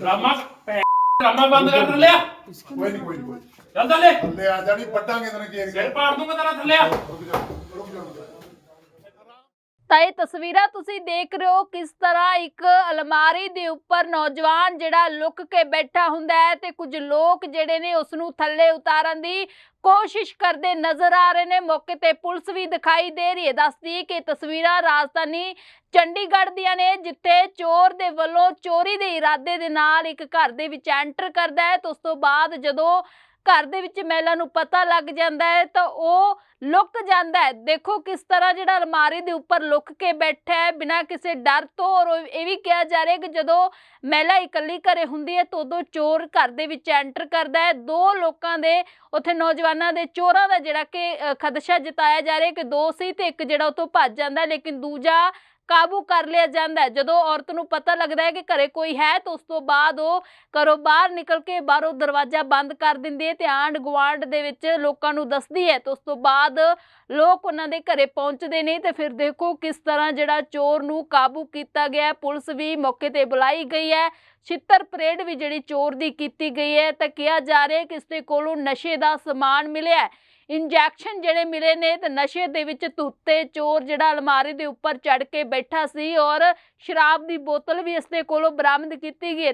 Drama ਭੈ- drama ਬੰਦ ਕਰ ਥੱਲਿਆ ਕੋਈ ਨਹੀਂ ਕੋਈ ਨਹੀਂ ਕੋਈ ਨੀ। ਚੱਲ ਥੱਲੇ। ਥੱਲੇ ਆ ਜਾਣੀ ਪੱਟਾਂਗੇ ਤੈਨੂੰ ਘੇਰ ਕੇ। ਸਿਰ ਪਾੜ ਦੂੰਗਾ ਤੇਰਾ ਥੱਲਿਆ ਰੁਕ ਜਾ ਰੁਕ ਜਾ ਰੁਕ ਜਾ। ਤਾਂ ਇਹ ਤਸਵੀਰਾਂ ਤੁਸੀਂ ਦੇਖ ਰਹੇ ਹੋ ਕਿਸ ਤਰ੍ਹਾਂ ਇੱਕ ਅਲਮਾਰੀ ਦੇ ਉੱਪਰ ਨੌਜਵਾਨ ਜਿਹੜਾ ਲੁੱਕ ਕੇ ਬੈਠਾ ਹੁੰਦਾ ਹੈ ਤੇ ਕੁਝ ਲੋਕ ਜਿਹੜੇ ਨੇ ਉਸ ਨੂੰ ਥੱਲੇ ਉਤਾਰਨ ਦੀ ਕੋਸ਼ਿਸ਼ ਕਰਦੇ ਨਜ਼ਰ ਆ ਰਹੇ ਨੇ। ਮੌਕੇ ਤੇ ਪੁਲਿਸ ਵੀ ਦਿਖਾਈ ਦੇ ਰਹੀ ਹੈ। ਦੱਸਦੀ ਕਿ ਇਹ ਤਸਵੀਰਾਂ ਰਾਜਧਾਨੀ ਚੰਡੀਗੜ੍ਹ ਦੀਆਂ ਨੇ, ਜਿੱਥੇ ਚੋਰ ਦੇ ਵੱਲੋਂ ਚੋਰੀ ਦੇ ਇਰਾਦੇ ਦੇ ਨਾਲ ਇੱਕ ਘਰ ਦੇ ਵਿੱਚ ਐਂਟਰ ਕਰਦਾ ਹੈ। ਤੇ ਉਸ ਤੋਂ ਬਾਅਦ ਜਦੋਂ ਘਰ ਦੇ ਵਿੱਚ ਮਹਿਲਾ ਨੂੰ ਪਤਾ ਲੱਗ ਜਾਂਦਾ ਹੈ, ਤਾਂ ਉਹ ਲੁੱਕ ਜਾਂਦਾ ਹੈ। ਦੇਖੋ ਕਿਸ ਤਰ੍ਹਾਂ ਜਿਹੜਾ ਅਲਮਾਰੀ ਦੇ ਉੱਪਰ ਲੁੱਕ ਕੇ ਬੈਠਾ ਹੈ, ਬਿਨਾਂ ਕਿਸੇ ਡਰ ਤੋਂ। ਔਰ ਇਹ ਵੀ ਕਿਹਾ ਜਾ ਰਿਹਾ ਕਿ ਜਦੋਂ ਮਹਿਲਾ ਇਕੱਲੀ ਘਰੇ ਹੁੰਦੀ ਹੈ, ਤਾਂ ਉਦੋਂ ਚੋਰ ਘਰ ਦੇ ਵਿੱਚ ਐਂਟਰ ਕਰਦਾ ਹੈ। ਦੋ ਲੋਕਾਂ ਦੇ, ਉੱਥੇ ਨੌਜਵਾਨਾਂ ਦੇ ਚੋਰਾਂ ਦਾ ਜਿਹੜਾ ਕਿ ਖਦਸ਼ਾ ਜਤਾਇਆ ਜਾ ਰਿਹਾ ਕਿ ਦੋ ਸੀ ਤੇ ਇੱਕ ਜਿਹੜਾ ਉਤੋਂ ਭੱਜ ਜਾਂਦਾ ਲੇਕਿਨ ਦੂਜਾ ਕਾਬੂ ਕਰ ਲਿਆ ਜਾਂਦਾ ਹੈ। ਜਦੋਂ ਔਰਤ ਨੂੰ ਪਤਾ ਲੱਗਦਾ ਹੈ ਕਿ ਘਰੇ ਕੋਈ ਹੈ ਤਾਂ ਉਸ ਤੋਂ ਬਾਅਦ ਉਹ ਘਰੋਂ ਬਾਹਰ ਨਿਕਲ ਕੇ ਬਾਹਰੋਂ ਦਰਵਾਜ਼ਾ ਬੰਦ ਕਰ ਦਿੰਦੀ ਹੈ ਤੇ ਆਂਢ ਗੁਆਂਢ ਦੇ ਵਿੱਚ ਲੋਕਾਂ ਨੂੰ ਦੱਸਦੀ ਹੈ। ਤਾਂ ਉਸ ਤੋਂ ਬਾਅਦ ਲੋਕ ਉਹਨਾਂ ਦੇ ਘਰੇ ਪਹੁੰਚਦੇ ਨੇ ਤੇ ਫਿਰ ਦੇਖੋ ਕਿਸ ਤਰ੍ਹਾਂ ਜਿਹੜਾ ਚੋਰ ਨੂੰ ਕਾਬੂ ਕੀਤਾ ਗਿਆ ਪੁਲਿਸ ਵੀ ਮੌਕੇ ਤੇ ਬੁਲਾਈ ਗਈ ਹੈ। ਛਿੱਤਰ ਪਰੇਡ ਵੀ ਜਿਹੜੀ ਚੋਰ ਦੀ ਕੀਤੀ ਗਈ ਹੈ ਤਾਂ ਕਿਹਾ ਜਾ ਰਿਹਾ ਕਿ ਇਸ ਦੇ ਕੋਲੋਂ ਨਸ਼ੇ ਦਾ ਸਮਾਨ ਮਿਲਿਆ ਇੰਜੈਕਸ਼ਨ ਜਿਹੜੇ ਮਿਲੇ ਨੇ ਤੇ ਨਸ਼ੇ ਦੇ ਵਿੱਚ ਧੁੱਤੇ, ਚੋਰ ਜਿਹੜਾ ਅਲਮਾਰੀ ਦੇ ਉੱਪਰ ਚੜ ਕੇ ਬੈਠਾ ਸੀ ਔਰ ਸ਼ਰਾਬ ਦੀ ਬੋਤਲ ਵੀ ਇਸ ਦੇ ਕੋਲੋਂ ਬਰਾਮਦ ਕੀਤੀ ਗਈ